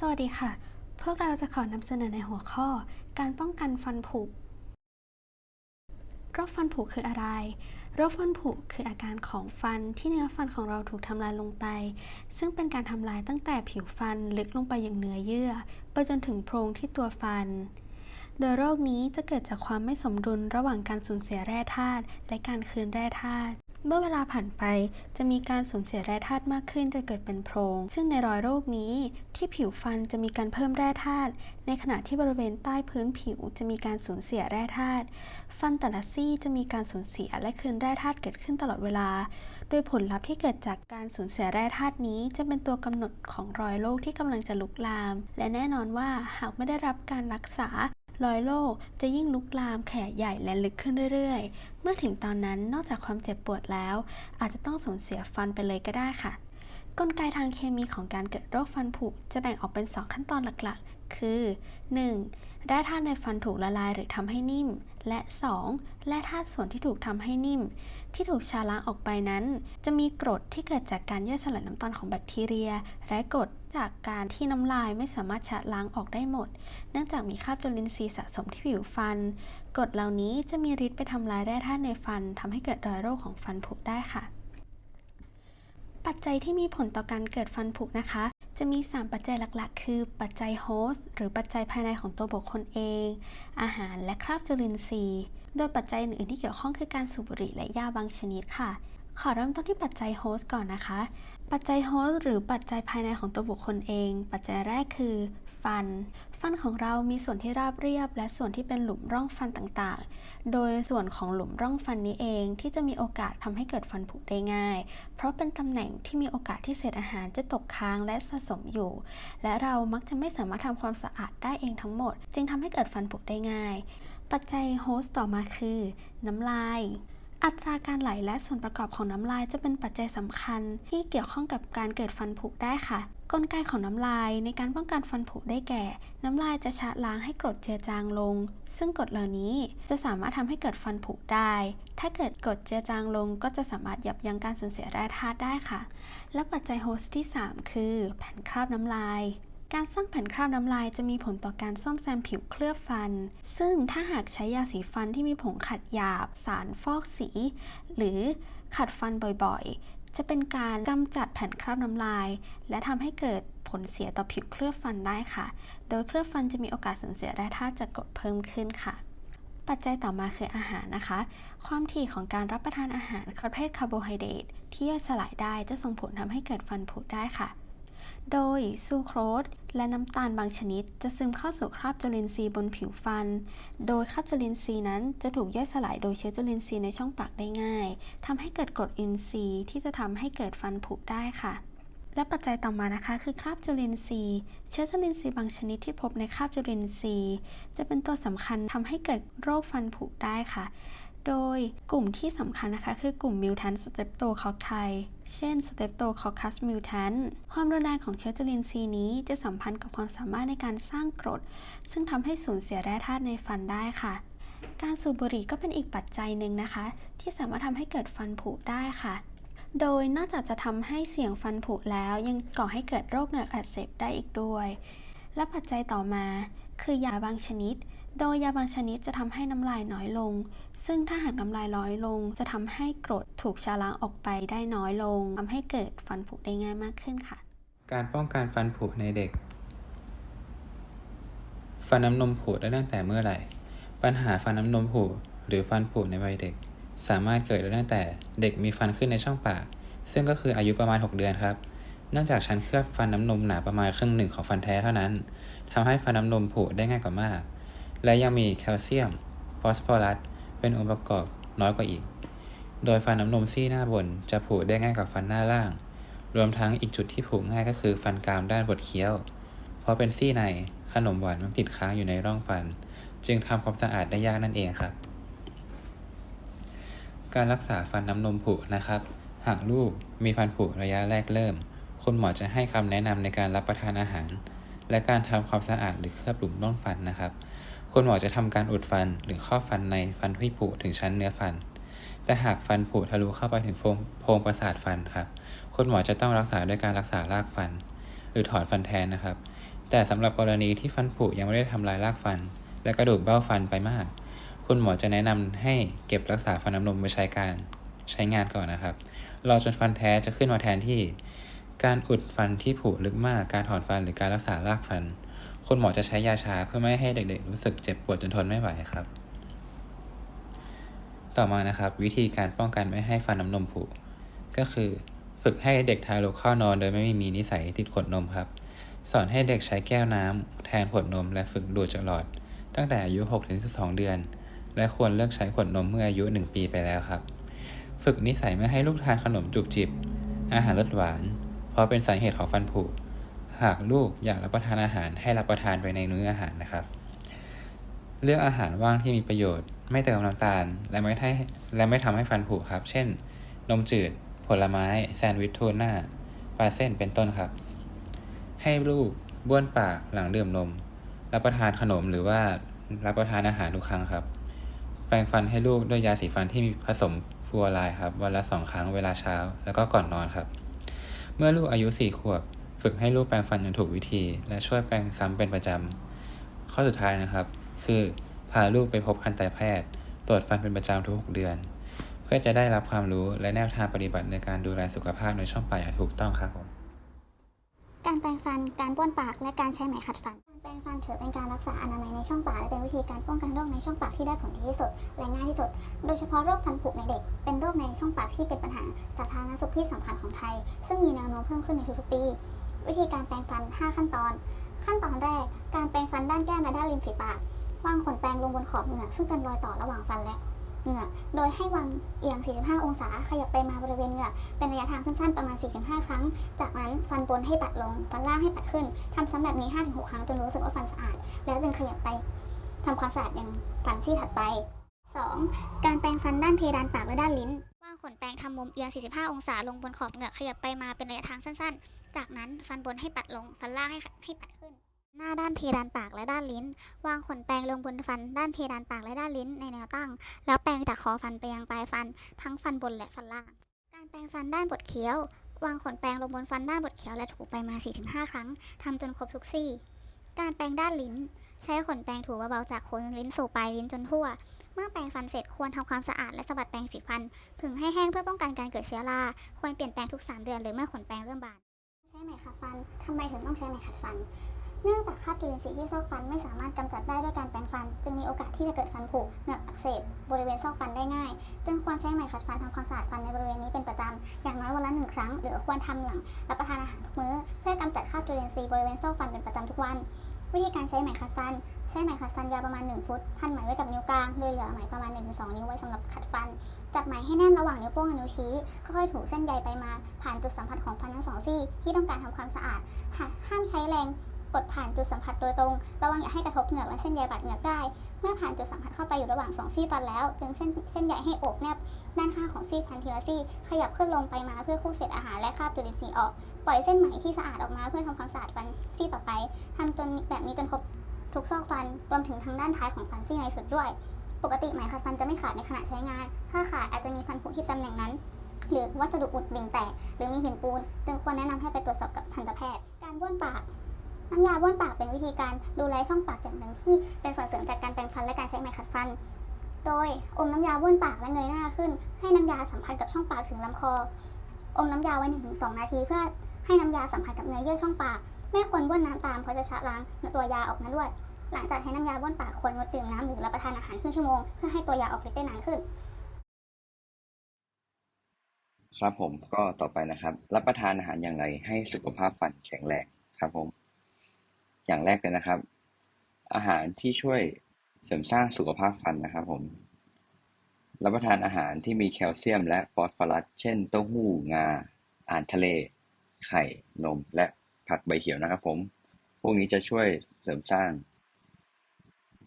สวัสดีค่ะ พวกเราจะขอนำเสนอในหัวข้อ การป้องกันฟันผุ โรคฟันผุคืออะไร โรคฟันผุคืออาการของฟันที่เนื้อฟันของเราถูกทำลายลงไป ซึ่งเป็นการทำลายตั้งแต่ผิวฟันลึกลงไปอย่างเนื้อเยื่อ ไปจนถึงโพรงที่ตัวฟัน โดยโรคนี้จะเกิดจากความไม่สมดุลระหว่างการสูญเสียแร่ธาตุและการคืนแร่ธาตุ เมื่อเวลาผ่านไปจะมีการสูญเสียแร่ธาตุมากขึ้นจนเกิดเป็นโพรง ซึ่งในรอยโรคนี้ที่ผิวฟันจะมีการเพิ่มแร่ธาตุ ในขณะที่บริเวณใต้พื้นผิวจะมีการสูญเสียแร่ธาตุ ฟันแต่ละซี่จะมีการสูญเสียและคืนแร่ธาตุเกิดขึ้นตลอดเวลา โดยผลลัพธ์ที่เกิดจากการสูญเสียแร่ธาตุนี้ จะเป็นตัวกำหนดของรอยโรคที่กำลังจะลุกลาม และแน่นอนว่าหากไม่ได้รับการรักษา รอยโรคจะยิ่งลุกลามแขยายใหญ่และลึกขึ้นเรื่อยๆ เมื่อถึงตอนนั้นนอกจากความเจ็บปวดแล้ว อาจจะต้องสูญเสียฟันไปเลยก็ได้ค่ะ กลไกทางเคมีของการเกิดโรคฟันผุจะแบ่งออกเป็น 2 ขั้นตอนหลักๆ คือ 1. แร่ธาตุในฟันถูกละลายหรือทำให้นิ่ม และ 2. แร่ธาตุส่วนที่ถูกทำให้นิ่ม ที่ถูกชาล้างออกไปนั้น จะมีกรดที่เกิดจากการย่อยสลายน้ำตาลของแบคทีเรีย และกรดจากการที่น้ำลายไม่สามารถชะล้างออกได้หมด เนื่องจากมีคราบจุลินทรีย์สะสมที่ผิวฟันกรดเหล่านี้จะมีฤทธิ์ไปทำลายแร่ธาตุในฟันทำให้เกิดรอยโรคของฟันผุได้ค่ะปัจจัยที่มีผลต่อการเกิดฟันผุนะคะ จะมี 3 ปัจจัยหลักๆ คือปัจจัยโฮสต์หรือปัจจัยภายในของตัวบุคคลเอง อาหารและคราบจุลินทรีย์ โดยปัจจัยอื่นๆที่เกี่ยวข้องคือการสูบบุหรี่และยาบางชนิดค่ะ ขอเริ่มต้นที่ปัจจัยโฮสต์ก่อนนะคะ ปัจจัยโฮสต์หรือปัจจัยภายในของตัวบุคคลเอง ปัจจัยแรกคือ ฟัน ฟันของเรามีส่วนที่ราบเรียบ และส่วนที่เป็นหลุมร่องฟันต่างๆ โดยส่วนของหลุมร่องฟันนี้เองที่จะมีโอกาสทำให้เกิดฟันผุได้ง่าย เพราะเป็นตำแหน่งที่มีโอกาสที่เศษอาหารจะตกค้างและสะสมอยู่ และเรามักจะไม่สามารถทำความสะอาดได้เองทั้งหมด จึงทำให้เกิดฟันผุได้ง่าย ปัจจัยโฮสต์ต่อมาคือ น้ำลาย อัตราการไหลและส่วนประกอบของน้ำลายจะเป็นปัจจัยสำคัญ ที่เกี่ยวข้องกับการเกิดฟันผุได้ค่ะ กลไกของน้ำลายในการป้องกันฟันผุได้แก่ น้ำลายจะชะล้างให้กรดเจือจางลง ซึ่งกรดเหล่านี้จะสามารถทำให้เกิดฟันผุได้ ถ้าเกิดกรดเจือจางลงก็จะสามารถยับยั้งการสูญเสียแร่ธาตุได้ค่ะ และปัจจัยโฮสต์ที่ 3 คือ แผ่นคราบน้ำลาย การสร้างแผ่นคราบน้ำลายจะมีผลต่อการซ่อมแซมผิวเคลือบฟัน ซึ่งถ้าหากใช้ยาสีฟันที่มีผงขัดหยาบ สารฟอกสี หรือขัดฟันบ่อยๆ จะเป็นการกำจัดแผ่นคราบน้ำลาย และทำให้เกิดผลเสียต่อผิวเคลือบฟันได้ค่ะ โดยเคลือบฟันจะมีโอกาสสูญเสียแร่ธาจากดเพิ่มขึ้นค่ะปัจจัยต่อมาคืออาหารนะคะ ความถี่ของการรับประทานอาหารประเภทคาร์โบไฮเดรตที่ย่อยสลายได้จะส่งผลทำให้เกิดฟันผุได้ค่ะ โดยซูโครสและน้ำตาลบางชนิด จะซึมเข้าสู่คราบจุลินทรีย์บนผิวฟัน โดยคราบจุลินทรีย์นั้นจะถูกย่อยสลายโดยเชื้อจุลินทรีย์ในช่องปากได้ง่ายทำให้เกิดกรดอินทรีย์ที่จะทำให้เกิดฟันผุได้ค่ะ และปัจจัยต่อมานะคะ คือคราบจุลินทรีย์ เชื้อจุลินทรีย์บางชนิดที่พบในคราบจุลินทรีย์ จะเป็นตัวสำคัญทำให้เกิดโรคฟันผุได้ค่ะ โดยกลุ่มที่สำคัญนะคะ คือกลุ่มมิวแทนสเตปโตคอคไคเช่นสเตปโตคอคัสมิวแทนความรุนแรงของเชื้อจุลินทรีย์นี้จะสัมพันธ์กับความสามารถในการสร้างกรด ซึ่งทำให้สูญเสียแร่ธาตุในฟันได้ค่ะ การสูบบุหรี่ก็เป็นอีกปัจจัยหนึ่งนะคะ ที่สามารถทำให้เกิดฟันผุได้ค่ะโดยนอกจากจะทำให้เสี่ยงฟันผุแล้วยังก่อให้เกิดโรคเหงือกอักเสบได้อีกด้วย และปัจจัยต่อมาคือยาบางชนิด โดยยาบางชนิดจะทำให้น้ำลายน้อยลง ซึ่งถ้าหากน้ำลายน้อยลง จะทำให้กรดถูกชะล้างออกไปได้น้อยลงทำให้เกิดฟันผุได้ง่ายมากขึ้นค่ะ การป้องกันฟันผุในเด็ก ฟันน้ำนมผุได้ตั้งแต่เมื่อไหร่ ปัญหาฟันน้ำนมผุหรือฟันผุในวัยเด็ก สามารถเกิดได้ตั้งแต่เด็กมีฟันขึ้นในช่องปาก ซึ่งก็คืออายุประมาณ 6 เดือนครับเนื่องจากชั้นเคลือบฟันน้ำนมหนาประมาณครึ่งหนึ่งของฟันแท้เท่านั้นทำให้ฟันน้ำนมผุได้ง่ายกว่ามาก และยังมีแคลเซียม ฟอสฟอรัส เป็นองค์ประกอบน้อยกว่าอีก โดยฟันน้ำนมซี่หน้าบนจะผุได้ง่ายกว่าฟันหน้าล่าง รวมทั้งอีกจุดที่ผุง่ายก็คือฟันกรามด้านบดเคี้ยว เพราะเป็นซี่ในขนมหวานมันติดค้างอยู่ในร่องฟัน จึงทำความสะอาดได้ยากนั่นเองครับ การรักษาฟันน้ำนมผุนะครับ หากลูกมีฟันผุระยะแรกเริ่ม คุณหมอจะให้คำแนะนำในการรับประทานอาหาร และการทำความสะอาดหรือเคลือบหลุมร่องฟันนะครับ คุณหมอจะทำการอุดฟันหรือครอบฟันในฟันที่ผุถึงชั้นเนื้อฟัน แต่หากฟันผุทะลุเข้าไปถึงโพรงโพรงประสาทฟันครับ คุณหมอจะต้องรักษาด้วยการรักษารากฟัน หรือถอนฟันแทนนะครับ แต่สำหรับกรณีที่ฟันผุยังไม่ได้ทำลายรากฟัน และกระดูกเบ้าฟันไปมาก คุณหมอจะแนะนำให้เก็บรักษาฟันน้ำนมไว้ใช้การใช้งานก่อนนะครับ รอจนฟันแท้จะขึ้นมาแทนที่ การอุดฟันที่ผุลึกมาก การถอนฟันหรือการรักษารากฟัน คุณหมอจะใช้ยาชาเพื่อไม่ให้เด็กๆ รู้สึกเจ็บปวดจนทนไม่ไหวครับ ต่อมานะครับ วิธีการป้องกันไม่ให้ฟันน้ำนมผุ ก็คือฝึกให้เด็กทารกเข้านอนโดยไม่มีนิสัยติดขวดนมครับ สอนให้เด็กใช้แก้วน้ำแทนขวดนมและฝึกดูดจากหลอด ตั้งแต่อายุ 6-12 เดือน และควรเลิกใช้ขวดนมเมื่ออายุ 1 ปีไปแล้วครับ ฝึกนิสัยไม่ให้ลูกทานขนมจุบจิบ อาหารรสหวาน เพราะเป็นสาเหตุของฟันผุ หากลูกอยากรับประทานอาหารให้รับประทานไปในมื้ออาหารนะครับ เลือกอาหารว่างที่มีประโยชน์ ไม่เติมน้ำตาล และไม่ให้และไม่ทำให้ฟันผุครับ เช่น นมจืด ผลไม้ แซนด์วิชทูน่าปลาเส้นเป็นต้นครับ ให้ลูกบ้วนปากหลังดื่มนม รับประทานขนมหรือว่ารับประทานอาหารทุกครั้งครับ แปรงฟันให้ลูกด้วยยาสีฟันที่มีผสมฟลูออไรด์ครับ วันละสองครั้งเวลาเช้า แล้วก็ก่อนนอนครับ เมื่อลูกอายุสี่ขวบ ฝึกให้ลูกแปรงฟันอย่างถูกวิธี และช่วยแปรงซ้ำเป็นประจำ ข้อสุดท้ายนะครับ คือพาลูกไปพบทันตแพทย์ ตรวจฟันเป็นประจำทุก 6 เดือน เพื่อจะได้รับความรู้และแนวทางปฏิบัติในการดูแลสุขภาพในช่องปากอย่างถูกต้องครับผมการแปรงฟัน การบ้วนปาก และการใช้ไหมขัดฟัน การแปรงฟันถือเป็นการรักษาอนามัยในช่องปากและเป็นวิธีการป้องกันโรคในช่องปากที่ได้ผลดีที่สุดและง่ายที่สุด โดยเฉพาะโรคฟันผุในเด็ก เป็นโรคในช่องปากที่เป็นปัญหาสาธารณสุขที่สำคัญของไทย ซึ่งมีแนวโน้มเพิ่มขึ้นในทุกๆปี วิธีการแปรงฟัน 5 ขั้นตอน ขั้นตอนแรก การแปรงฟันด้านแก้มและด้านริมฝีปากวางขนแปรงลงบนขอบเหงือกซึ่งเป็นรอยต่อระหว่างฟันและเหงือกโดยให้วางเอียง 45 องศา ขยับไปมาบริเวณเหงือกเป็นระยะทางสั้นๆ ประมาณ 4-5 ครั้ง จากนั้นฟันบนให้ปัดลง ฟันล่างให้ปัดขึ้นทำซ้ำแบบนี้ 5-6 ครั้งจนรู้สึกว่าฟันสะอาด แล้วจึงขยับไปทำความสะอาดยังฟันที่ถัดไป 2. การแปรงฟันด้านเพดานปากและด้านลิ้น วางขนแปรงทำมุมเอียง 45 องศาลงบนขอบเหงือกขยับไปมาเป็นระยะทางสั้นๆ จากนั้นฟันบนให้ปัดลง ฟันล่างให้ให้ปัดขึ้น หน้าด้านเพดานปากและด้านลิ้น วางขนแปรงลงบนฟัน ด้านเพดานปากและด้านลิ้นในแนวตั้ง แล้วแปรงจากคอฟันไปยังปลายฟัน ทั้งฟันบนและฟันล่าง การแปรงฟันด้านบดเคี้ยว วางขนแปรงลงบนฟันด้านบดเคี้ยวและถูไปมา 4-5 ครั้งทำจนครบทุกซี่ การแปรงด้านลิ้น ใช้ขนแปรงถูเบาๆจากโคนลิ้นสู่ปลายลิ้นจนทั่วเมื่อแปรงฟันเสร็จควรทำความสะอาดและสะบัดแปรงสีฟัน ผึ่งให้แห้งเพื่อป้องกันการเกิดเชื้อรา ควรเปลี่ยนแปรงทุก 3 เดือนหรือเมื่อขนแปรงเริ่มบาน ไหมขัดฟันทำไมถึงต้องใช้ไหมขัดฟัน เนื่องจากคราบจุลินทรีย์ที่ซอกฟันไม่สามารถกำจัดได้ด้วยการแปรงฟัน จึงมีโอกาสที่จะเกิดฟันผุเหงือกอักเสบบริเวณซอกฟันได้ง่าย จึงควรใช้ไหมขัดฟันทำความสะอาดฟันในบริเวณนี้เป็นประจำ อย่างน้อยวันละหนึ่งครั้ง หรือควรทำหลังรับประทานอาหารทุกมื้อ เพื่อกำจัดคราบจุลินทรีย์บริเวณซอกฟันเป็นประจำทุกวัน วิธีการใช้ไหมขัดฟัน ใช้ไหมขัดฟันยาวประมาณ 1 ฟุตพันไหมไว้กับนิ้วกลาง โดยเหลือไหมประมาณ 1-2 นิ้วไว้สำหรับขัดฟัน จับไหมให้แน่นระหว่างนิ้วโป้งกับนิ้วชี้ ค่อยๆถูเส้นใยไปมา ผ่านจุดสัมผัสของฟันทั้งสองซี่ ที่ต้องการทำความสะอาด ห้ามใช้แรง กดผ่านจุดสัมผัสโดยตรง ระวังอย่าให้กระทบเหงือกและเส้นใยบาดเหงือกได้ เมื่อผ่านจุดสัมผัสเข้าไปอยู่ระหว่างสองซี่ฟันแล้วดึงเส้นเส้นใยให้โอบแนบด้านข้างของซี่ฟันทีละซี่ ขยับขึ้นลงไปมาเพื่อคู่เศษอาหารและคราบจุลินทรีย์ออก ปล่อยเส้นไหมที่สะอาดออกมาเพื่อทำความสะอาดฟันซี่ต่อไปทำจนแบบนี้จนครบทุกซอกฟัน รวมถึงทางด้านท้ายของฟันซี่ในสุดด้วย ปกติไหมขัดฟันจะไม่ขาดในขณะใช้งาน ถ้าขาดอาจจะมีฟันผุที่ตำแหน่งนั้นหรือวัสดุอุดบิ่งแตก หรือมีหินปูน จึงควรแนะนำให้ไปตรวจสอบกับทันตแพทย์ การบ้วนปาก น้ำยาบ้วนปากเป็นวิธีการดูแลช่องปากอย่างหนึ่งที่เป็นส่วนเสริมจากการแปรงฟันและการใช้ไหมขัดฟัน โดยอมน้ำยาบ้วนปากและเงยหน้าขึ้น ให้น้ำยาสัมผัสกับช่องปากถึงลำคอ อมน้ำยาไว้1-2 นาที เพื่อให้น้ำยาสัมผัสกับเนื้อเยื่อช่องปาก ไม่ควรบ้วนน้ำตามเพราะจะชะล้างเนื้อตัวยาออกมาด้วย หลังจากใช้น้ำยาบ้วนปากควรงดดื่มน้ำหรือรับประทานอาหารครึ่งชั่วโมงเพื่อให้ตัวยาออกฤทธิ์ได้นานขึ้นครับผมก็ต่อไปนะครับ รับประทานอาหารอย่างไรให้สุขภาพฟันแข็งแรงครับผม อย่างแรกเลยนะครับ อาหารที่ช่วยเสริมสร้างสุขภาพฟันนะครับผมรับประทานอาหารที่มีแคลเซียมและฟอสฟอรัส เช่นเต้าหู้งาอาหารทะเล ไข่ นม และผักใบเขียวนะครับผม พวกนี้จะช่วยเสริมสร้าง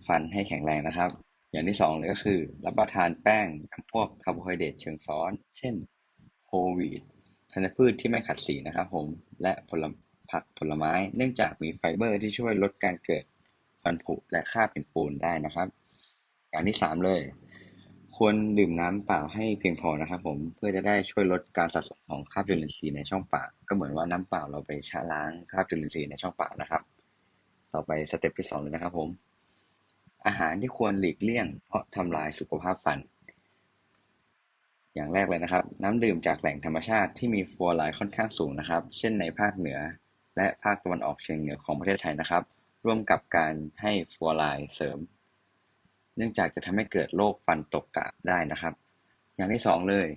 ฟันให้แข็งแรงนะครับ อย่างที่สองเลยก็คือ รับประทานแป้งจำพวกคาร์โบไฮเดรตเชิงซ้อน เช่นโฮลวีตธัญพืชที่ไม่ขัดสีนะครับผม และผล ผักผลไม้ เนื่องจากมีไฟเบอร์ที่ช่วยลดการเกิดฟันผุและคราบเป็นปูนได้นะครับอย่างที่สามเลย ควรดื่มน้ำเปล่าให้เพียงพอนะครับ ผมเพื่อจะได้ช่วยลดการสะสมของคราบจุลินทรีย์ในช่องปาก ก็เหมือนว่าน้ำเปล่าเราไปชะล้างคราบจุลินทรีย์ในช่องปากนะครับ ต่อไปสเต็ปที่สองเลยนะครับ ผม อาหารที่ควรหลีกเลี่ยง เพราะทำลายสุขภาพฟัน อย่างแรกเลยนะครับ น้ำดื่มจากแหล่งธรรมชาติที่มีฟลูออไรด์ค่อนข้างสูงนะครับ เช่นในภาคเหนือ และภาคตะวันออกเฉียงเหนือของประเทศไทยนะครับ ร่วมกับการให้ฟลูออไรด์เสริม เนื่องจากจะทำให้เกิดโรคฟันตกกะได้นะครับ อย่างที่สองเลย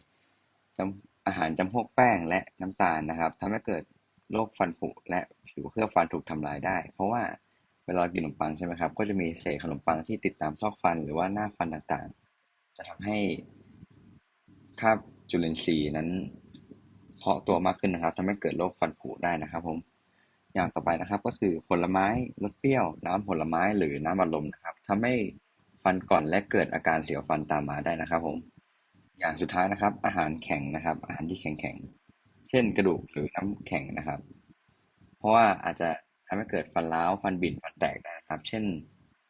อาหารจำพวกแป้งและน้ำตาลนะครับทำให้เกิดโรคฟันผุและผิวเคลือบฟันถูกทำลายได้ เพราะว่าเวลากินขนมปังใช่ไหมครับ ก็จะมีเศษขนมปังที่ติดตามซอกฟันหรือว่าหน้าฟันต่างๆ จะทำให้คราบจุลินทรีย์นั้นเพาะตัวมากขึ้นนะครับทำให้เกิดโรคฟันผุได้นะครับผม อย่างต่อไปนะครับ ก็คือผลไม้รสเปรี้ยว น้ำผลไม้หรือน้ำอัดลมนะครับทำให้ฟันก่อนและเกิดอาการเสียวฟันตามมาได้นะครับผมอย่างสุดท้ายนะครับ อาหารแข็งนะครับ อาหารที่แข็งแข็งๆเช่นกระดูกหรือน้ำแข็งนะครับ เพราะว่าอาจจะทำให้เกิดฟันร้าวฟันบิ่นฟันแตกได้นะครับ เช่น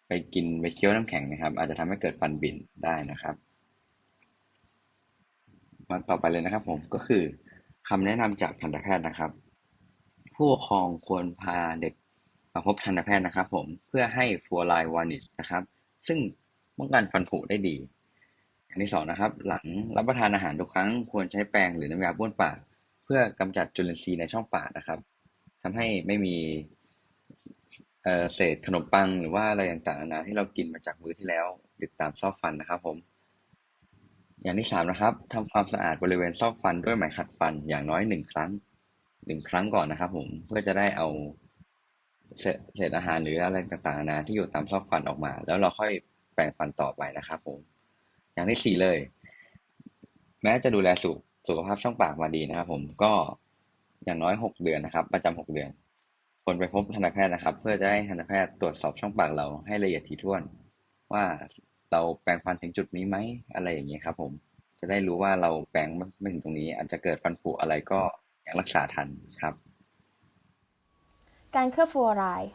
ไปกินไปเคี้ยวน้ำแข็งนะครับ อาจจะทำให้เกิดฟันบิ่นได้นะครับมาต่อไปเลยนะครับ ผมก็คือคำแนะนำจากทันตแพทย์นะครับ ผู้ปกครองควรพาเด็กมาพบทันตแพทย์นะครับ ผมเพื่อให้ฟลูออไรด์วานิชนะครับ ซึ่งป้องกันฟันผุได้ดีอย่างที่สองนะครับ หลังรับประทานอาหารทุกครั้งควรใช้แปรงหรือน้ำยาบ้วนปาก เพื่อกำจัดจุลินทรีย์ในช่องปากนะครับทำให้ไม่มีเเศษขนมปังหรือว่าอะไรต่างๆนานาที่เรากินมาจากมื้อที่แล้วติดตามซอกฟันนะครับ ผม อย่างที่สามนะครับทำความสะอาดบริเวณซอกฟันด้วยไหมขัดฟันอย่างน้อยหนึ่งครั้ง หนึ่งครั้งก่อนนะครับผมเพื่อจะได้เอาเศษอาหารหรืออะไรต่างๆนานาที่อยู่ตามซอกฟันออกมา แล้วเราค่อยแปรงฟันต่อไปนะครับผม อย่างที่สี่เลย แม้จะดูแลสุขสุขภาพช่องปากมาดีนะครับ ผมก็อย่างน้อยหกเดือนนะครับ ประจำหกเดือนควรไปพบทันตแพทย์นะครับ เพื่อจะให้ทันตแพทย์ตรวจสอบช่องปากเราให้ละเอียดถี่ถ้วน ว่าเราแปรงฟันถึงจุดนี้ไหมอะไรอย่างเงี้ยครับ ผมจะได้รู้ว่าเราแปรงไม่ถึงตรงนี้ อาจจะเกิดฟันผุอะไรก็ ยังรักษาทันครับ การเคลือบฟลูออไรด์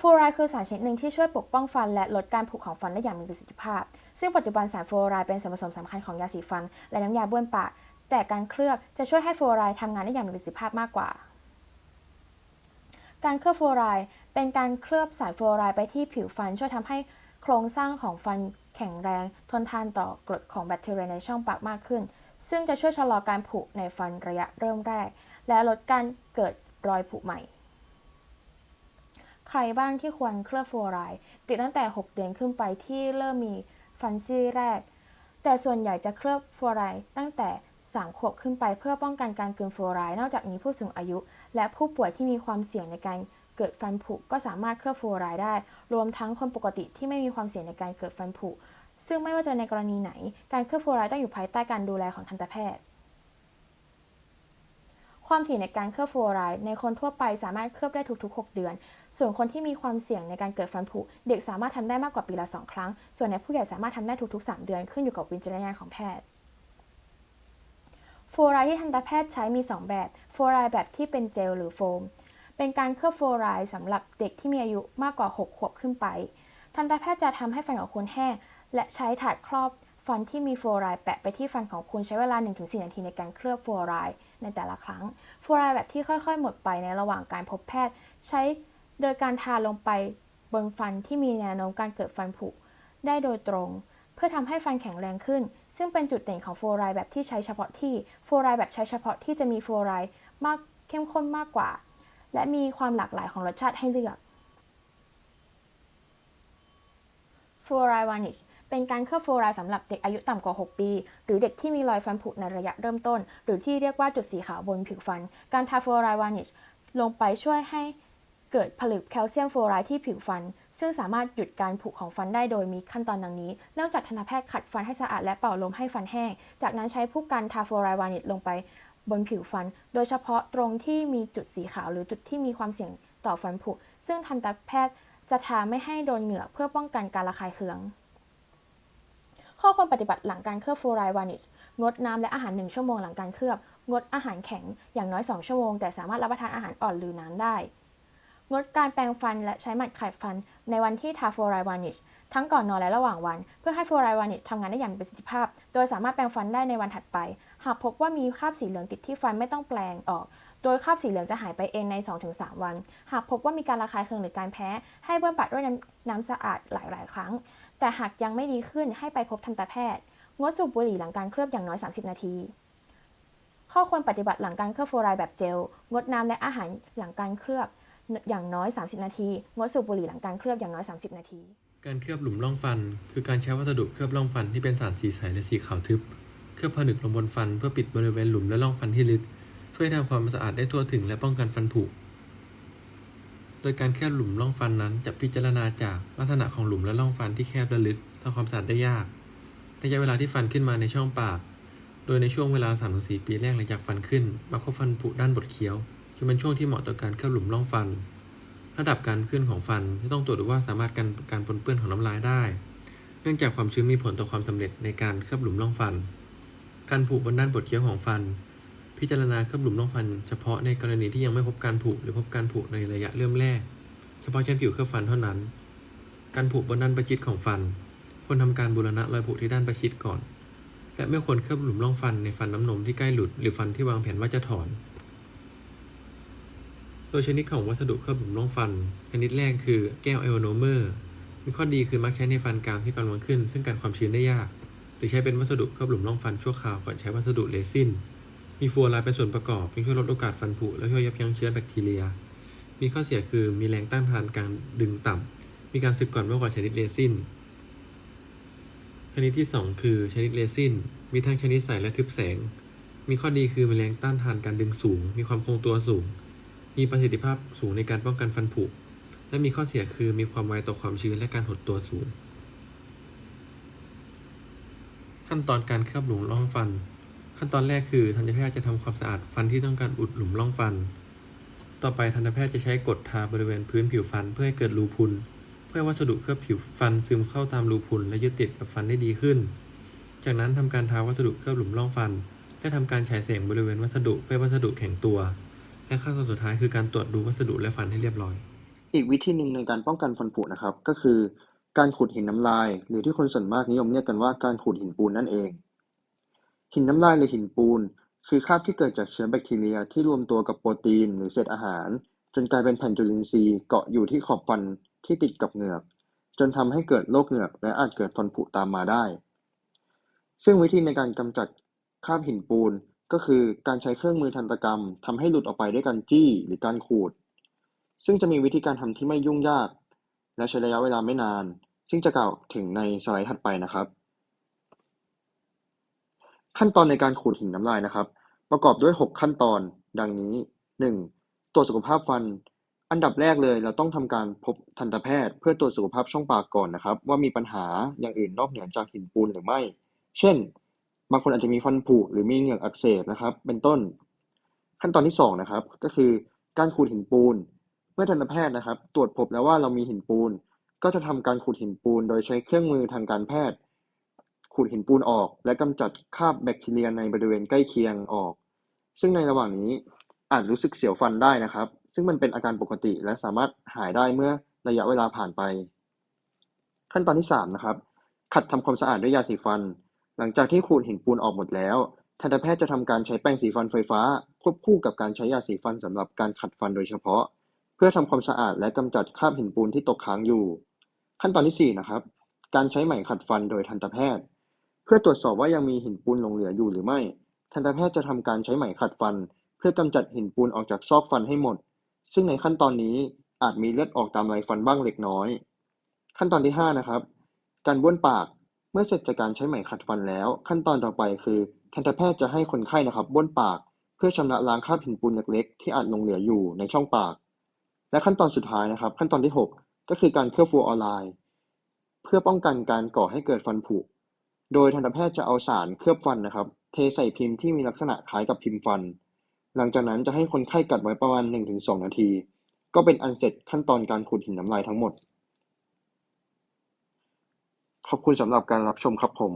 ฟลูออไรด์คือสารชนิดหนึ่งที่ช่วยปกป้องฟัน และลดการผุของฟันได้อย่างมีประสิทธิภาพ ซึ่งปัจจุบันสารฟลูออไรด์เป็นส่วนผสมสำคัญของยาสีฟัน และน้ำยาบ้วนปาก แต่การเคลือบจะช่วยให้ฟลูออไรด์ทำงานได้อย่างมีประสิทธิภาพมากกว่า การเคลือบฟลูออไรด์เป็นการเคลือบสารฟลูออไรด์ไปที่ผิวฟัน ช่วยทำให้โครงสร้างของฟันแข็งแรง ทนทานต่อกรดของแบคทีเรียในช่องปากมากขึ้น ซึ่งจะช่วยชะลอการผุในฟันระยะเริ่มแรก และลดการเกิดรอยผุใหม่ ใครบ้างที่ควรเคลือบฟลูออไรด์ติดตั้งแต่ 6 เดือนขึ้นไปที่เริ่มมีฟันซี่แรก แต่ส่วนใหญ่จะเคลือบฟลูออไรด์ตั้งแต่ 3 ขวบขึ้นไปเพื่อป้องกันการกลืนฟลูออไรด์นอกจากนี้ผู้สูงอายุ และผู้ป่วยที่มีความเสี่ยงในการเกิดฟันผุก็สามารถเคลือบฟลูออไรด์ได้ รวมทั้งคนปกติที่ไม่มีความเสี่ยงในการเกิดฟันผุ ซึ่งไม่ว่าจะในกรณีไหน การเคลือบฟลูออไรด์ต้องอยู่ภายใต้การดูแลของทันตแพทย์ ความถี่ในการเคลือบฟลูออไรด์ในคนทั่วไปสามารถเคลือบได้ทุกๆ 6 เดือน ส่วนคนที่มีความเสี่ยงในการเกิดฟันผุ เด็กสามารถทำได้มากกว่าปีละ 2 ครั้ง ส่วนในผู้ใหญ่สามารถทำได้ทุกๆ 3 เดือนขึ้นอยู่กับวิจารณญาณของแพทย์ฟลูออไรด์ที่ทันตแพทย์ใช้มี 2 แบบฟลูออไรด์แบบที่เป็นเจลหรือโฟม เป็นการเคลือบฟลูออไรด์สำหรับเด็กที่มีอายุมากกว่า 6 ขวบขึ้นไป ทันตแพทย์จะทำให้ฟันของคุณแห้ง และใช้ถาดครอบฟันที่มีฟลูออไรด์แปะไปที่ฟันของคุณใช้เวลา 1-4 นาทีในการเคลือบฟลูออไรด์ในแต่ละครั้งฟลูออไรด์แบบที่ค่อย ๆ หมดไปในระหว่างการพบแพทย์ ใช้โดยการทาลงไปบนฟันที่มีแนวโน้มการเกิดฟันผุได้โดยตรง เพื่อทำให้ฟันแข็งแรงขึ้น ซึ่งเป็นจุดเด่นของฟลูออไรด์แบบที่ใช้เฉพาะที่ฟลูออไรด์แบบใช้เฉพาะที่จะมีฟลูออไรด์มากเข้มข้นมากกว่า และมีความหลากหลายของรสชาติให้เลือกฟลูออไรด์วานิช เป็นการเคลือบฟลูออไรด์สำหรับเด็กอายุต่ำกว่า 6 ปี หรือเด็กที่มีรอยฟันผุในระยะเริ่มต้น หรือที่เรียกว่าจุดสีขาวบนผิวฟัน การทาฟลูออไรด์วานิชลงไปช่วยให้เกิดผลึกแคลเซียมฟลูออไรด์ที่ผิวฟัน ซึ่งสามารถหยุดการผุของฟันได้โดยมีขั้นตอนดังนี้ เริ่มจากทันตแพทย์ขัดฟันให้สะอาดและเป่าลมให้ฟันแห้ง จากนั้นใช้ผู้กันทาฟลูออไรด์วานิชลงไปบนผิวฟัน โดยเฉพาะตรงที่มีจุดสีขาวหรือจุดที่มีความเสี่ยงต่อฟันผุ ซึ่งทันตแพทย์จะทาไม่ให้โดนเหงื่อเพื่อป้องกันการระคายเคือง ข้อควรปฏิบัติหลังการเคลือบฟลูออไรด์วานิชงดน้ำและอาหาร 1 ชั่วโมงหลังการเคลือบ งดอาหารแข็งอย่างน้อย 2 ชั่วโมง แต่สามารถรับประทานอาหารอ่อนหรือน้ำได้ งดการแปรงฟันและใช้หมัดขัดฟัน ในวันที่ทาฟลูออไรด์วานิชทั้งก่อนนอนและระหว่างวัน เพื่อให้ฟลูออไรด์วานิชทำงานได้อย่างมีประสิทธิภาพ โดยสามารถแปรงฟันได้ในวันถัดไป หากพบว่ามีคราบสีเหลืองติดที่ฟันไม่ต้องแปรงออก โดยคราบสีเหลืองจะหายไปเองใน 2-3 วัน หากพบว่ามีการระคายเคืองหรือการแพ้ ให้บ้วนปากด้วยน้ำสะอาดหลาย ๆ ครั้ง แต่หากยังไม่ดีขึ้นให้ไปพบทันตแพทย์ งดสูบบุหรี่หลังการเคลือบอย่างน้อย 30 นาที ข้อควรปฏิบัติหลังการเคลือบฟลูออไรด์แบบเจล งดน้ำและอาหารหลังการเคลือบอย่างน้อย 30 นาที งดสูบบุหรี่หลังการเคลือบอย่างน้อย 30 นาที การเคลือบหลุมร่องฟัน คือการใช้วัสดุเคลือบร่องฟันที่เป็นสารสีใสและสีขาวทึบ เคลือบผนึกลงบนฟันเพื่อปิดบริเวณหลุมและร่องฟันที่ลึก ช่วยทำความสะอาดได้ทั่วถึงและป้องกันฟันผุ โดยการเคลือบหลุมร่องฟันนั้นจะพิจารณาจากลักษณะของหลุมและร่องฟันที่แคบและลึกทำความสะอาดได้ยากระยะเวลาที่ฟันขึ้นมาในช่องปาก โดยในช่วงเวลา 3-4 ปีแรกหลังจากฟันขึ้นมักพบฟันผุด้านบดเคี้ยวจึงเป็นช่วงที่เหมาะต่อการเคลือบหลุมร่องฟัน ระดับการขึ้นของฟันจะต้องตรวจดูว่าสามารถกันการปนเปื้อนของน้ำลายได้ เนื่องจากความชื้นมีผลต่อความสำเร็จในการเคลือบหลุมร่องฟัน การผุบนด้านบดเคี้ยวของฟัน พิจารณาเคลือบหลุมร่องฟัน เฉพาะในกรณีที่ยังไม่พบการผุหรือพบการผุในระยะเริ่มแรก เฉพาะชั้นผิวเคลือบฟันเท่านั้น การผุบนด้านประชิดของฟัน ควรทำการบูรณะรอยผุที่ด้านประชิดก่อน และไม่ควรเคลือบหลุมร่องฟันในฟันน้ำนมที่ใกล้หลุดหรือฟันที่วางแผนว่าจะถอน โดยชนิดของวัสดุเคลือบหลุมร่องฟัน ชนิดแรกคือแก้วไอโอโนเมอร์ มีข้อดีคือมักใช้ในฟันกรามที่กำลังขึ้น ซึ่งการความชื้นได้ยาก หรือใช้เป็นวัสดุเคลือบหลุมร่องฟันชั่วคราวก่อนใช้วัสดุเรซิน มีฟลูออไรด์เป็นส่วนประกอบจึงช่วยลดโอกาสฟันผุและช่วยยับยั้งเชื้อแบคทีเรีย มีข้อเสียคือมีแรงต้านทานการดึงต่ำมีการสึกก่อนมากกว่าชนิดเรซินชนิดที่ 2 คือชนิดเรซินมีทั้งชนิดใสและทึบแสง มีข้อดีคือมีแรงต้านทานการดึงสูง มีความคงตัวสูง มีประสิทธิภาพสูงในการป้องกันฟันผุ และมีข้อเสียคือมีความไวต่อความชื้นและการหดตัวสูง ขั้นตอนการเคลือบหลุมร่องฟัน ขั้นตอนแรกคือทันตแพทย์จะทำความสะอาดฟันที่ต้องการอุดหลุมร่องฟัน ต่อไปทันตแพทย์จะใช้กดทาบริเวณพื้นผิวฟันเพื่อให้เกิดรูพุน เพื่อวัสดุเคลือบผิวฟันซึมเข้าตามรูพุนและยึดติดกับฟันได้ดีขึ้น จากนั้นทำการทาวัสดุเคลือบหลุมร่องฟัน และทำการฉายแสงบริเวณวัสดุเพื่อวัสดุแข็งตัว และขั้นตอนสุดท้ายคือการตรวจดูวัสดุและฟันให้เรียบร้อย อีกวิธีหนึ่งในการป้องกันฟันผุนะครับ ก็คือ การขูดหินน้ำลาย หรือที่คนส่วนมากนิยมเรียกกันว่าการขูดหินปูนนั่นเอง หินน้ำลายหรือหินปูน คือคราบที่เกิดจากเชื้อแบคทีเรียที่รวมตัวกับโปรตีนหรือเศษอาหาร จนกลายเป็นแผ่นจุลินทรีย์เกาะอยู่ที่ขอบฟันที่ติดกับเหงือก จนทำให้เกิดโรคเหงือก และอาจเกิดฟันผุตามมาได้ ซึ่งวิธีในการกำจัดคราบหินปูนก็คือการใช้เครื่องมือทันตกรรมทำให้หลุดออกไปด้วยการจี้หรือการขูด ซึ่งจะมีวิธีการทำที่ไม่ยุ่งยาก และใช้ระยะเวลาไม่นาน ซึ่งจะกล่าวถึงในสไลด์ถัดไปนะครับ ขั้นตอนในการขูดหินน้ำลายนะครับ ประกอบด้วย 6 ขั้นตอน ดังนี้ 1. ตรวจสุขภาพฟัน อันดับแรกเลย เราต้องทำการพบทันตแพทย์ เพื่อตรวจสุขภาพช่องปากก่อนนะครับ ว่ามีปัญหาอย่างอื่นนอกเหนือจากหินปูนหรือไม่ เช่น บางคนอาจจะมีฟันผุหรือมีเหงือกอักเสบนะครับ เป็นต้น ขั้นตอนที่2นะครับ ก็คือการขูดหินปูน เมื่อทันตแพทย์นะครับ ตรวจพบแล้วว่าเรามีหินปูน ก็จะทำการขูดหินปูน โดยใช้เครื่องมือทางการแพทย์ ขูดหินปูนออก และกำจัดคราบแบคทีเรียในบริเวณใกล้เคียงออก ซึ่งในระหว่างนี้อาจรู้สึกเสียวฟันได้นะครับ ซึ่งมันเป็นอาการปกติและสามารถหายได้เมื่อระยะเวลาผ่านไป ขั้นตอนที่3นะครับ ขัดทำความสะอาดด้วยยาสีฟัน หลังจากที่ขูดหินปูนออกหมดแล้วทันตแพทย์จะทำการใช้แปรงสีฟันไฟฟ้า ควบคู่กับการใช้ยาสีฟันสำหรับการขัดฟันโดยเฉพาะ เพื่อทำความสะอาดและกำจัดคราบหินปูนที่ตกค้างอยู่ ขั้นตอนที่4นะครับ การใช้ไหมขัดฟันโดยทันตแพทย์ เพื่อตรวจสอบว่ายังมีหินปูนหลงเหลืออยู่หรือไม่ ทันตแพทย์จะทำการใช้ไหมขัดฟัน เพื่อกำจัดหินปูนออกจากซอกฟันให้หมด ซึ่งในขั้นตอนนี้อาจมีเลือดออกตามไรฟันบ้างเล็กน้อย ขั้นตอนที่ 5 นะครับ การบ้วนปาก เมื่อเสร็จจากการใช้ไหมขัดฟันแล้ว ขั้นตอนต่อไปคือ ทันตแพทย์จะให้คนไข้นะครับบ้วนปาก เพื่อชำระล้างคราบหินปูนเล็กๆที่อาจหลงเหลืออยู่ในช่องปาก และขั้นตอนสุดท้ายนะครับ ขั้นตอนที่ 6 ก็คือการเคลือบฟลูออไรด์เพื่อป้องกันการก่อให้เกิดฟันผุ โดยทันตแพทย์จะเอาสารเคลือบฟันนะครับ เทใส่พิมพ์ที่มีลักษณะคล้ายกับพิมพ์ฟัน หลังจากนั้นจะให้คนไข้กัดไว้ประมาณ 1-2 นาที ก็เป็นอันเสร็จขั้นตอนการขูดหินน้ำลายทั้งหมด ขอบคุณสำหรับการรับชมครับผม